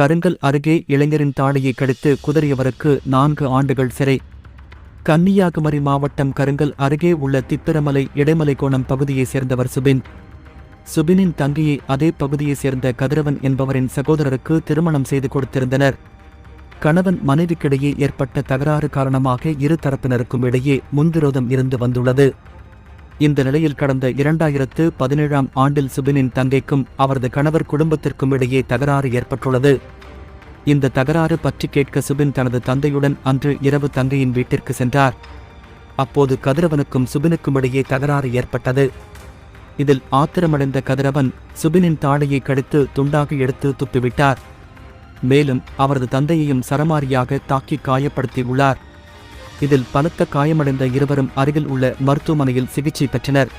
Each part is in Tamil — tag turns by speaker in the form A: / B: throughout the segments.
A: கருங்கல் அருகே இளைஞரின் தாடியை கடித்து குதறியவருக்கு நான்கு ஆண்டுகள் சிறை. கன்னியாகுமரி மாவட்டம் கருங்கல் அருகே உள்ள திப்பிரமலை இடைமலை கோணம் பகுதியைச் சேர்ந்தவர் சுபின். சுபினின் தங்கையை அதே பகுதியைச் சேர்ந்த கதிரவன் என்பவரின் சகோதரருக்கு திருமணம் செய்து கொடுத்திருந்தனர். கணவன் மனைவிக்கிடையே ஏற்பட்ட தகராறு காரணமாக இரு தரப்பினருக்கும் இடையே முன்விரோதம் இருந்து வந்துள்ளது. இந்த நிலையில் கடந்த இரண்டாயிரத்து பதினேழாம் ஆண்டில் சுபினின் தங்கைக்கும் அவரது கணவர் குடும்பத்திற்கும் இடையே தகராறு ஏற்பட்டுள்ளது. இந்த தகராறு பற்றி கேட்க சுபின் தனது தந்தையுடன் அன்று இரவு தங்கையின் வீட்டிற்கு சென்றார். அப்போது கதிரவனுக்கும் சுபினுக்கும் இடையே தகராறு ஏற்பட்டது. இதில் ஆத்திரமடைந்த கதிரவன் சுபினின் தாடையை கடித்து துண்டாக எடுத்து துப்பிவிட்டார். மேலும் அவரது தந்தையையும் சரமாரியாக தாக்கி காயப்படுத்தியுள்ளார். இதில் பலத்த காயமடைந்த இருவரும் அருகில் உள்ள மருத்துவமனையில் சிகிச்சை பெற்றனர்.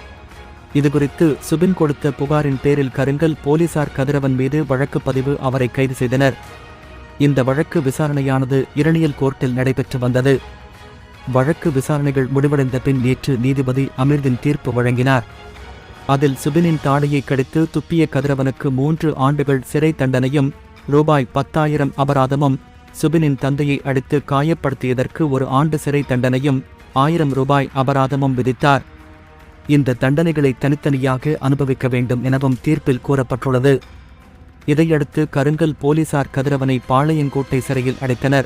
A: இதுகுறித்து சுபின் கொடுத்த புகாரின் பேரில் கருங்கல் போலீசார் கதிரவன் மீது வழக்கு பதிவு அவரை கைது செய்தனர். இந்த வழக்கு விசாரணையானது இரணியல் கோர்ட்டில் நடைபெற்று வந்தது. வழக்கு விசாரணைகள் முடிவடைந்த பின் நேற்று நீதிபதி அமிர்தின் தீர்ப்பு வழங்கினார். அதில் சுபினின் தாடையை கடித்து துப்பிய கதிரவனுக்கு மூன்று ஆண்டுகள் சிறை தண்டனையும் ரூபாய் பத்தாயிரம் அபராதமும் சுபினின் தந்தையை அடித்து காயப்படுத்தியதற்கு ஒரு ஆண்டு சிறை தண்டனையும் ஆயிரம் ரூபாய் அபராதமும் விதித்தார். இந்த தண்டனைகளை தனித்தனியாக அனுபவிக்க வேண்டும் எனவும் தீர்ப்பில் கூறப்பட்டுள்ளது. இதையடுத்து கருங்கல் போலீசார் கதிரவனை பாளையங்கோட்டை சிறையில் அடைத்தனர்.